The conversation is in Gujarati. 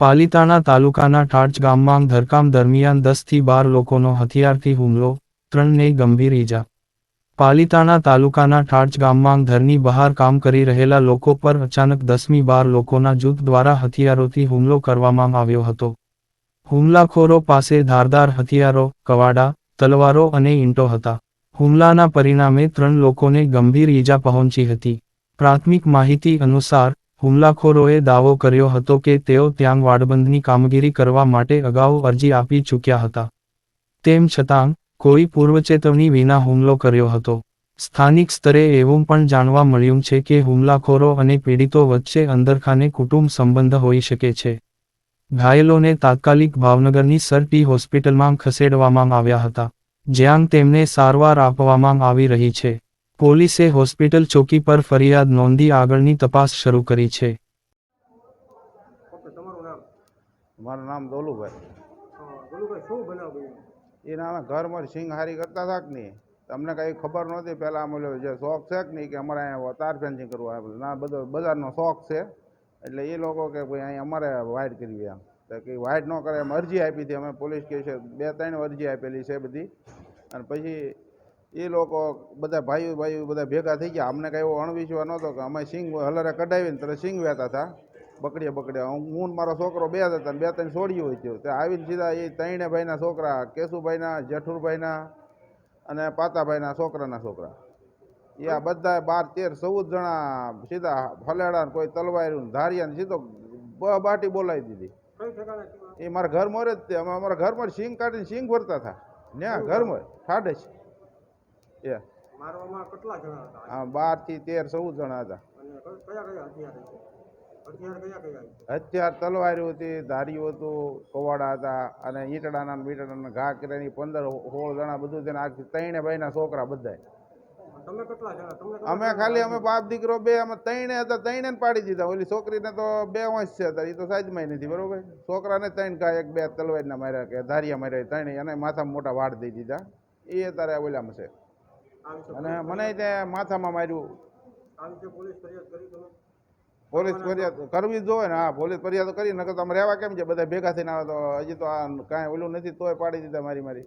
પાલીતાણા તાલુકાના ટાંચ ગામમાં ધરકામ દરમિયાન દસથી બાર લોકોનો હથિયારથી હુમલો, ત્રણને ગંભીર ઈજા. પાલિતાણા તાલુકાના ટાંચ ગામમાં ઘરની બહાર કામ કરી રહેલા લોકો પર અચાનક દસમી બાર લોકોના જૂથ દ્વારા હથિયારોથી હુમલો કરવામાં આવ્યો હતો. હુમલાખોરો પાસે ધારદાર હથિયારો, કવાડા, તલવારો અને ઈંટો હતા. હુમલાના પરિણામે ત્રણ લોકોને ગંભીર ઈજા પહોંચી હતી. પ્રાથમિક માહિતી અનુસાર હુમલાખોરોએ દાવો કર્યો હતો કે તેઓ ત્યાં વાડબંધની કામગીરી કરવા માટે અગાઉ અરજી આપી ચૂક્યા હતા. તેમ છતાં, કોઈ પૂર્વચેતવણી વિના હુમલો કર્યો હતો. સ્થાનિક સ્તરે એવું પણ જાણવા મળ્યું છે કે હુમલાખોરો અને પીડિતો વચ્ચે અંદરખાને કુટુંબ સંબંધ હોઈ શકે છે. ઘાયલોને તાત્કાલિક ભાવનગરની સર ટી હોસ્પિટલમાં ખસેડવામાં આવ્યા હતા, જ્યાં તેમને સારવાર આપવામાં આવી રહી છે. પોલીસે હોસ્પિટલ ચોકી પર ફરિયાદ નોંધી આગળની તપાસ શરૂ કરી છે. ઓકે તમારું નામ? મારું નામ દોલુભાઈ. એ નામે ઘરમાં સિંગહારી કરતા હતા કે નહીં? તમને કંઈ ખબર નહોતી. પહેલાં અમે ઓલો જે શોખ છે કે નહીં કે અમારે અહીંયા તાર ફેન્સિંગ કરવું આવે ના બધો બજારનો શોખ છે. એટલે એ લોકો કે ભાઈ અહીં અમારે વાઇડ કરવી એમ તો કે વાઇડ ન કરે એમ અરજી આપી હતી. અમે પોલીસ કેસે બે ત્રણ અરજી આપેલી છે બધી. અને પછી એ લોકો બધા ભાઈઓ ભાઈઓ બધા ભેગા થઈ ગયા. અમને કાંઈ એવો અણવિશ્વાસ નહોતો કે અમે સિંગ હલરે કઢાવીને ત્યારે સિંગ વહેતા હતા. બકડીએ બકડીએ હું મારો છોકરો બે જ હતા બે ત્રણ છોડ્યું હોય છે તે આવીને સીધા એ ત્રણે ભાઈના છોકરા કેશુભાઈના જેઠુરભાઈના અને પાતાભાઈના છોકરાના છોકરા. એ આ બધા બાર તેર ચૌદ જણા સીધા ફલેડા કોઈ તલવાર્યું ધારિયા ને સીધો બ બાટી બોલાવી દીધી? એ મારા ઘર મોરે જ તે અમે અમારા ઘરમાં જ સિંગ કાઢીને સિંગ ભરતા હતા. ને ઘરમાં ઠાડે જ. એ. મારવામાં કેટલા જણા હતા? બારથી તેર ચૌદ જણા હતા. કયા કયા હથિયાર હથિયાર હતી? ધાર્યું હતું કવાડા હતા અને ઈંટડાના ને બીટડાના ઘા કર્યાની પંદર સોળ જણા બધું તેને આખી ત્રણે ભાઈના છોકરા કેટલા અમે ખાલી અમે બાપ દીકરો બે અમે ત્રણે હતા ત્રણે ને પાડી દીધા. ઓલી છોકરીને તો બે વંશ છે હતા એ તો સાઈઝમાં નથી બરોબર? છોકરાને ત્રણ ઘા એક બે તલવારીના માર્યા કે ધારિયા માર્યા ત્રણે એને માથામાં મોટા વાળ દઈ દીધા. એ અત્યારે ઓલામાં છે. અને મને ત્યાં માથામાં માર્યું. પોલીસ ફરિયાદ તમે? કરવી જ જોઈએ ને. હા પોલીસ ફરિયાદ કરી નકર તો અમે રહેવા કેમ છે? બધા ભેગા થઈને આવે તો હજી તો આ કાંઈ ઓલું નથી તોય પાડી દીધા મારી મારી.